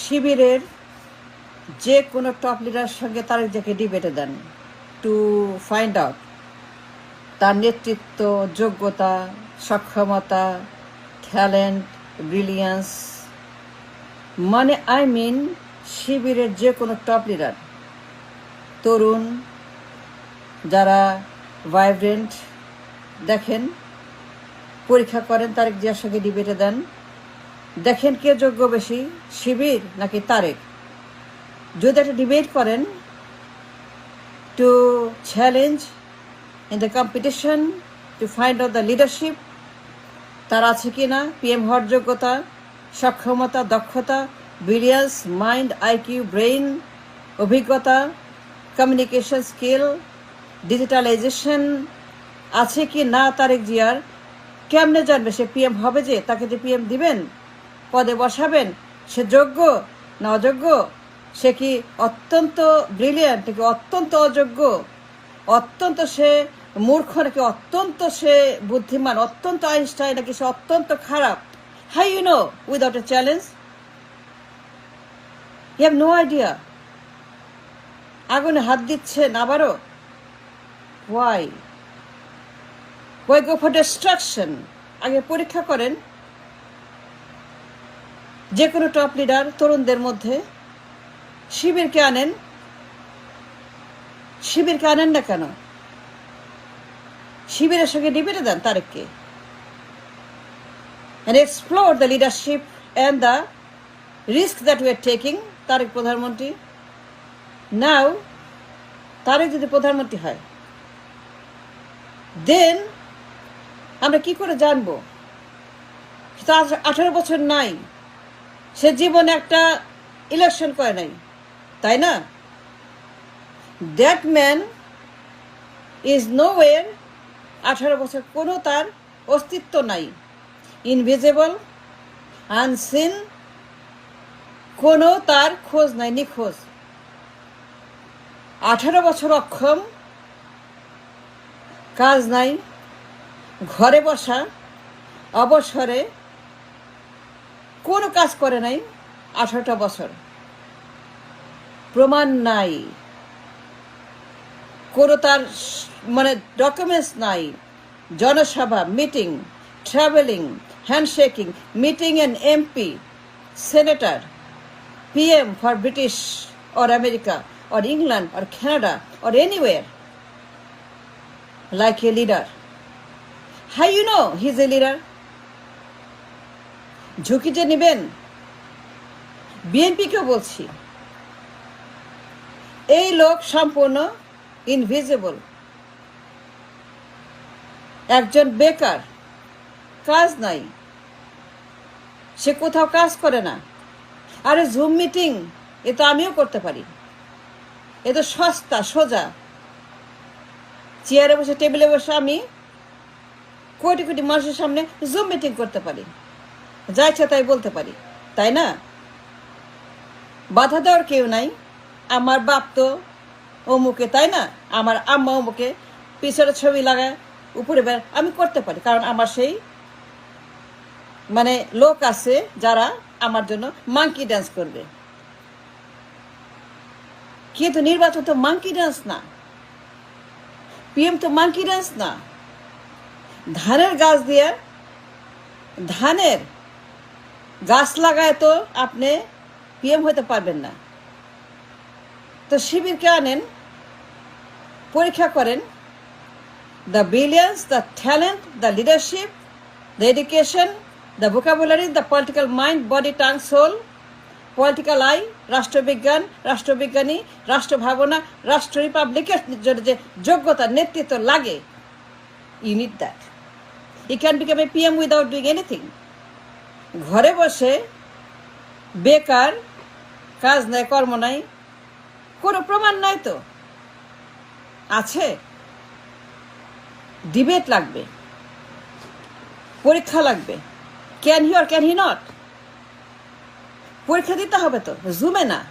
শিবিরের যে কোনো টপ লিডার সঙ্গে তারেক যাকে ডিবেটে দেন। টু ফাইন্ড আউট তার নেতৃত্ব, যোগ্যতা, সক্ষমতা ট্যালেন্ট ব্রিলিয়ান্স মানে আই মিন শিবিরের যে কোনো টপ লিডার তরুণ যারা ভাইব্রেন্ট দেখেন, পরীক্ষা করেন তারেক জিয়ার সঙ্গে ডিবেটে দেন। দেখেন কে যোগ্য বেশি, শিবির নাকি তারেক? যদি একটা ডিবেট করেন to challenge in the competition to find out the leadership তার আছে কি না পিএম হওয়ার যোগ্যতা, সক্ষমতা, দক্ষতা ব্রিলিয়ান্স মাইন্ড আইকিউ ব্রেইন অভিজ্ঞতা কমিউনিকেশন স্কিল ডিজিটালাইজেশন আছে কি না তারেক জিয়ার? কেমনে জানবে সে পিএম হবে যে তাকে যে পিএম দিবেন? পদে বসাবেন? সে যোগ্য না অযোগ্য? সে কি অত্যন্ত ব্রিলিয়ান্ট নাকি অত্যন্ত অযোগ্য? অত্যন্ত সে মূর্খ নাকি অত্যন্ত সে বুদ্ধিমান, অত্যন্ত আইনস্টাইন নাকি সে অত্যন্ত খারাপ? Hi you know without a challenge you have no idea আগুনে হাত দিচ্ছেন আবারও? Why why go for destruction আগে পরীক্ষা করেন। যে কোনো টপ লিডার তরুণদের মধ্যে শিবিরকে আনেন শিবিরকে আনেন না কেন? শিবিরের সঙ্গে ডিবেটে দেন তারেককে। Explore the leadership and the risk that we are taking, Tarique প্রধানমন্ত্রী। নাও তারেক যদি প্রধানমন্ত্রী হয় দেন আমরা কি করে জানব? আঠারো বছর নাই। সে জীবনে একটা ইলেকশন করে নাই, তাই না? That man is no way আঠারো বছর কোনো তার অস্তিত্ব নাই। ইনভিজিবল আনসিন কোনো তার খোঁজ নাই, নিখোঁজ। আঠারো বছর অক্ষম, কাজ নাই, ঘরে বসা, অবসরে কোনো কাজ করে নাই আঠারোটা বছর। প্রমাণ নাই। কোনো তার মানে ডকুমেন্টস নাই। জনসভা meeting travelling handshaking meeting an MP senator PM for British or America or England or Canada or anywhere like a leader hi you know his a leader ঝুঁকি যে নেবেন? বিএনপিকেও বলছি, এই লোক সম্পূর্ণ ইনভিজিবল একজন বেকার, কাজ নাই। সে কোথাও কাজ করে না। আরে জুম মিটিং এ তো আমিও করতে পারি। এ তো সস্তা, সোজা। চেয়ারে বসে, টেবিলে বসে আমি কোটি কোটি মানুষের সামনে জুম মিটিং করতে পারি। যা ইচ্ছা তাই বলতে পারি, তাই না? বাধা দেওয়ার কেউ নাই, আমার বাপ তো অমুকে, তাই না? আমার আম্মা অমুকে পিছনে ছবি লাগায় উপরে বের আমি করতে পারি, কারণ আমার সেই মানে লোক আছে যারা আমার জন্য মাঙ্কি ডান্স করবে। কিন্তু নির্বাচন তো মাঙ্কি ডান্স না পিএম তো মাঙ্কি ডান্স না। ধানের গাছ দিয়ে ধানের গাছ লাগায় তো আপনি পিএম হতে পারবেন না। তো শিবিরকে আনেন, পরীক্ষা করেন। The brilliance the talent the leadership the education the vocabulary the political mind body tongue soul political eye রাষ্ট্রবিজ্ঞান, রাষ্ট্রবিজ্ঞানী, রাষ্ট্রভাবনা, রাষ্ট্র রিপাবলিকের যে যোগ্যতা, নেতৃত্ব লাগে you need that you can become a PM without doing anything ঘরে বসে বেকার, কাজ নাই, কর্ম নাই, কোনো প্রমাণ নাই তো? আছে? ডিবেট লাগবে। পরীক্ষা লাগবে। Can he or can he not পরীক্ষা দিতে হবে তো জুমে না।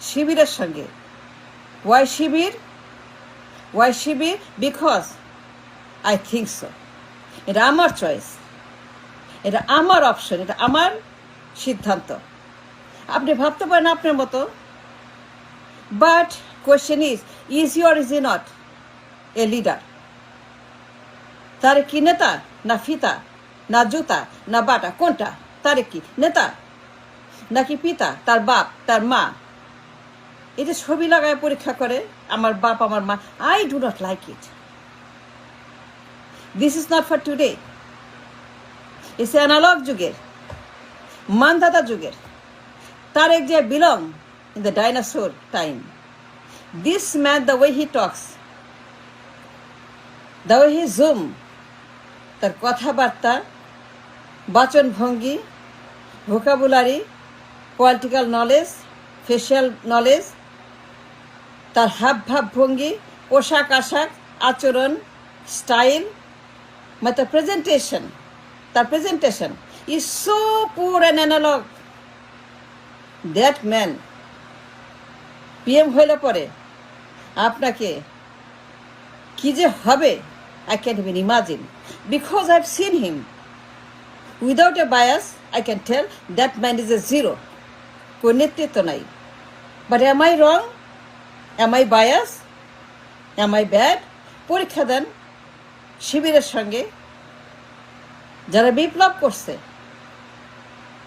শিবিরের সঙ্গে। Why Shibir? Why Shibir? Because I think so এটা আমার চয়েস এটা আমার অপশন এটা আমার সিদ্ধান্ত। আপনি ভাবতে পারেন আপনার মতো। But question is is your is he not a leader তার কি নেতা? না ফিতা? না জুতা? না বাটা? কোনটা? তার কি নেতা? নাকি পিতা? তার বাপ? তার মা? যে ছবি লাগায় পরীক্ষা করে, আমার বাপ, আমার মা I do not like it this is not for today is analogue যুগের মানদাতা যুগের তার এক যে belong in the dinosaur time this man the way he talks the way he zoom তার কথাবার্তা বাচন ভঙ্গি vocabulary political knowledge facial knowledge তার হাব ভাব ভঙ্গি পোশাক আশাক, আচরণ স্টাইল মানে প্রেজেন্টেশন তার presentation is so poor an analogue that man PM হইলে পরে আপনাকে কি যে হবে I can even imagine because I have seen him without a bias I can tell that man is a zero কোন নেতৃত্ব নাই। But am I wrong am I bias am I bad পরীক্ষা দেন শিবিরের সঙ্গে। যারা বিপ্লব করছে,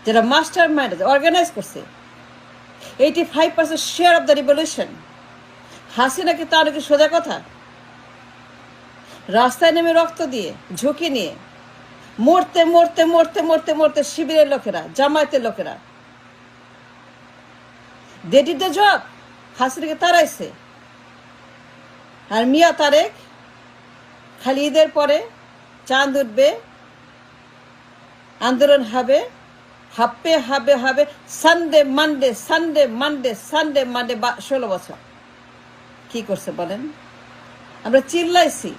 যারা মাস্টার মাইন্ড অর্গানাইজ করছে eighty five percent share of the revolution হাসিনাকে তার কি সোজা কথা? রাস্তায় নেমে রক্ত দিয়ে, ঝুঁকি নিয়ে, মরতে মরতে মরতে মরতে মরতে শিবিরের লোকেরা, জামায়াতের লোকেরা। দে ডিড দ্য জব হাসিনাকে তারাইছে আর মিয়া তারেক, খালি ঈদের পরে চাঁদ উঠবে আন্দোলন হবে হাপ্পে হাবে হবে, Sunday, Monday Sunday Monday Sunday, Monday, বা ষোলো বছর। কি করছে বলেন? আমরা চিল্লাইছি,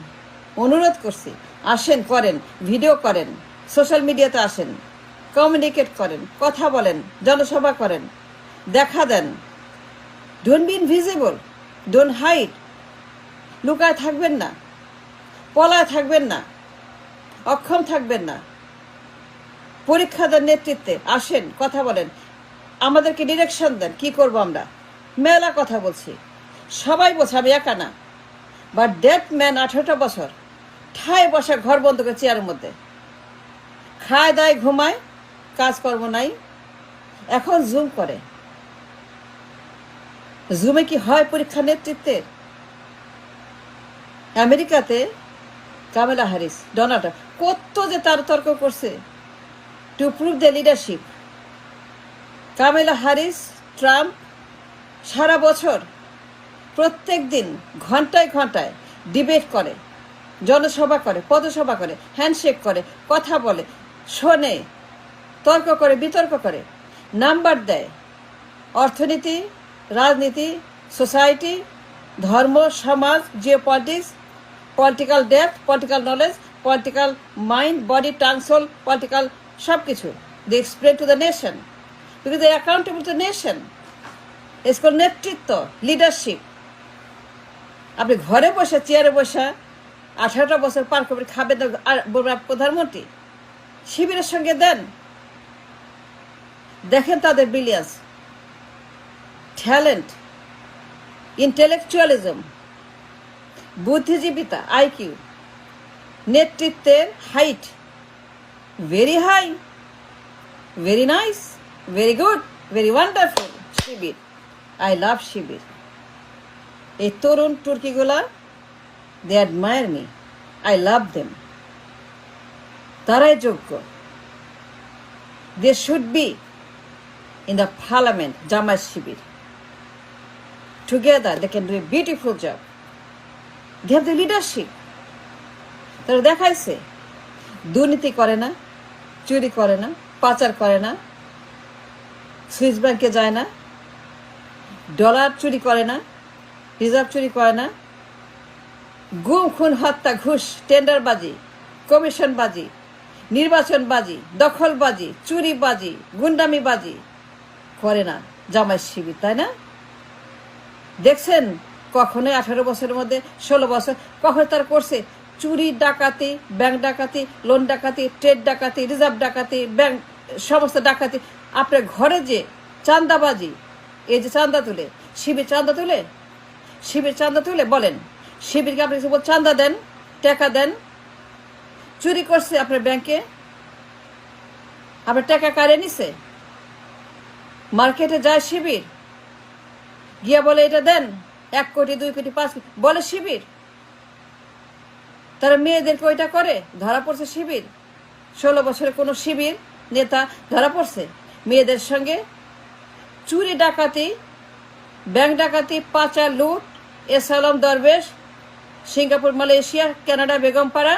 অনুরোধ করছি, আসেন, করেন, ভিডিও করেন, সোশ্যাল মিডিয়াতে আসেন কমিউনিকেট করেন, কথা বলেন, জনসভা করেন, দেখা দেন। Don't be invisible don't hide লুকায় থাকবেন না, পলায় থাকবেন না, অক্ষম থাকবেন না। পরীক্ষা দেন নেতৃত্বে আসেন, কথা বলেন। আমাদেরকে ডিরেকশন দেন, কি করব আমরা? মেলা কথা বলছি। সবাই বলছে, আমি একা না। বাট ডেট ম্যান আঠারোটা বছর, ঠায় বসা ঘর বন্ধ করে চেয়ারের মধ্যে। খায় দায়, ঘুমায়, কাজকর্ম নাই। এখন জুম করে। জুমে কি হয় পরীক্ষা নেতৃত্বের আমেরিকাতে কামেলা হারিস, ডোনাল্ড কত যে তার তর্ক করছে। To prove the leadership Kamala Harris Trump সারা বছর, প্রত্যেক দিন, ঘন্টায় ঘন্টায় ডিবেট করে, জনসভা করে, পদসভা করে হ্যান্ডশেক করে, কথা বলে, শোনে, তর্ক করে, বিতর্ক করে নাম্বার দেয়, অর্থনীতি, রাজনীতি সোসাইটি ধর্ম, সমাজ geopolitics political depth political knowledge political mind body টাংসোল political সব কিছু they explain to the nation because they accountable to nation এসকল নেতৃত্ব লিডারশিপ আপনি ঘরে বসে, চেয়ারে বসে আঠারোটা বছর পার করে খাবেন না প্রধানমন্ত্রী। শিবিরের সঙ্গে দেন। দেখেন তাদের ব্রিলিয়ান্স ট্যালেন্ট ইন্টেলেকচুয়ালিজম বুদ্ধিজীবিতা আইকিউ নেতৃত্বের height very high very nice very good very wonderful Shibir I love Shibir এই তরুণ টুর্কিগুলা they admire me I love them তারাই যোগ্য। They should be in the parliament, Jamaat Shibir. Together, they can do a beautiful job. They have the leadership. তারা দেখাইছে দুর্নীতি করে না। চুরি করে না, পাচার করে না সুইস ব্যাংকে যায় না ডলার চুরি করে না রিজার্ভ চুরি করে না, গুম, খুন, হত্যা, ঘুষ টেন্ডারবাজি কমিশনবাজি নির্বাচনবাজি, দখলবাজি, চুরিবাজি, গুন্ডামিবাজি করে না জামাই শিবির, তাই না? দেখছেন কখনোই আঠারো বছরের মধ্যে, ষোলো বছর কখন তার করছে? চুরি, ডাকাতি ব্যাংক ডাকাতি লোন ডাকাতি ট্রেড ডাকাতি রিজার্ভ ডাকাতি ব্যাংক সমস্ত ডাকাতি। আপনার ঘরে যে চান্দাবাজি এই যে চান্দা তুলে, শিবির চান্দা তুলে, শিবির চান্দা তুলে বলেন, শিবিরকে আপনি চান্দা দেন, টাকা দেন, চুরি করছে আপনার ব্যাংকে আপনার টাকা কারে নিছে? মার্কেটে যায় শিবির, গিয়া বলে, এটা দেন, এক কোটি, দুই কোটি, পাঁচ কোটি। বলে শিবির তারা মেয়েদেরকে ওইটা করে, ধরা পড়ছে শিবির। ষোলো বছরের কোনো শিবির নেতা ধরা পড়ছে। মেয়েদের সঙ্গে চুরি ডাকাতি, ব্যাংক ডাকাতি, পাচার, লুট, এসালম Darbesh, Singapore, Malaysia, Canada, Begumpara,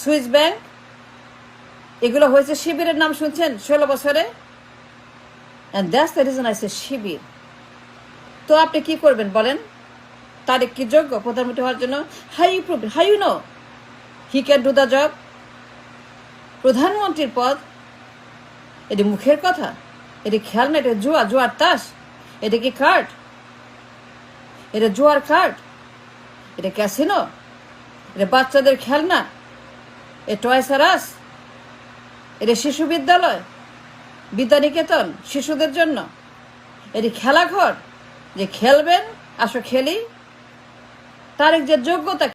Swiss bank, এগুলো হয়েছে শিবিরের নাম শুনছেন ষোলো বছরে? And that's the reason I say Shibir. তো আপনি কি করবেন বলেন? তারেক কি যোগ্য প্রধানমন্ত্রী হওয়ার জন্য। He prove he you know he can do the job প্রধানমন্ত্রীর পদ, এটি মুখের কথা। এটি খেয়াল না, এটা জুয়া, জুয়ার তাস। এটা কি কার্ড এটা জুয়ার কার্ড এটা ক্যাসিনো এটা বাচ্চাদের খেলনা। এ টয়স আস এটা শিশু বিদ্যালয়। বিদ্যানিকেতন, শিশুদের জন্য। এটি খেলাঘর। যে খেলবেন, আসো খেলি। তার যে যোগ্যতা